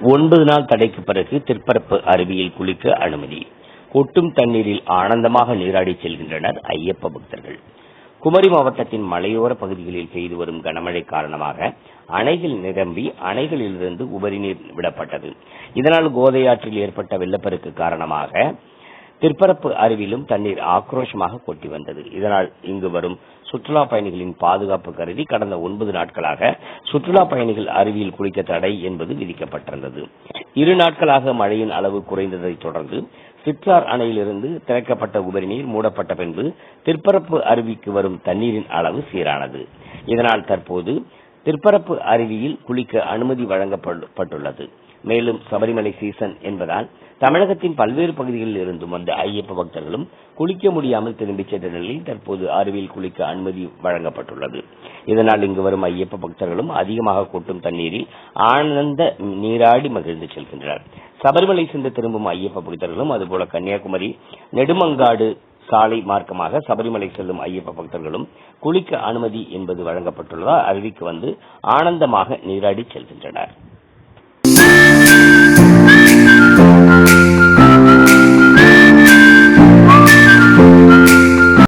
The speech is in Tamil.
ஒன்பது நாள் தடைக்கு பிறகு திருப்பரப்பு அருவியில் குளிக்க அனுமதி. கொட்டும் தண்ணீரில் ஆனந்தமாக நீராடி செல்கின்றனர் ஐயப்ப பக்தர்கள். குமரி மாவட்டத்தின் மலையோர பகுதிகளில் பெய்து வரும் கனமழை காரணமாக அணைகள் நிரம்பி அணைகளிலிருந்து உபரி நீர் விடப்பட்டது. இதனால் கோதையாற்றில் ஏற்பட்ட வெள்ளப்பெருக்கு காரணமாக திற்பரப்பு அருவிலும் தண்ணீர் ஆக்ரோஷமாக கொட்டி வந்தது. இதனால் இங்கு வரும் சுற்றுலா பயணிகளின் பாதுகாப்பு கருதி கடந்த ஒன்பது நாட்களாக சுற்றுலா பயணிகள் அருவியில் குளிக்க தடை என்பது விதிக்கப்பட்டிருந்தது. இரு நாட்களாக மழையின் அளவு குறைந்ததை தொடர்ந்து சிற்றார் அணையிலிருந்து திறக்கப்பட்ட உபரி நீர் மூடப்பட்ட பின்பு திற்பரப்பு அருவிக்கு வரும் தண்ணீரின் அளவு சீரானது. இதனால் தற்போது திற்பரப்பு அருவியில் குளிக்க அனுமதி வழங்கப்பட்டுள்ளது மேலும் சபரிமலை சீசன் என்பதால் தமிழகத்தின் பல்வேறு பகுதிகளில் இருந்தும் வந்த ஐயப்ப பக்தர்களும் குளிக்க முடியாமல் திரும்பிச் சென்ற நிலையில் தற்போது அருவியில் குளிக்க அனுமதி வழங்கப்பட்டுள்ளது. இதனால் இங்கு வரும் ஐயப்ப பக்தர்களும் அதிகமாக கொட்டும் தண்ணீரில் ஆனந்த நீராடி மகிழ்ந்து செல்கின்றனர். சபரிமலை சென்று திரும்பும் ஐயப்ப பக்தர்களும் அதுபோல கன்னியாகுமரி நெடுமங்காடு சாலை மார்க்கமாக சபரிமலை செல்லும் ஐயப்ப பக்தர்களும் குளிக்க அனுமதி என்பது வழங்கப்பட்டுள்ளதால் அருவிக்கு வந்து ஆனந்தமாக நீராடி செல்கின்றனர்.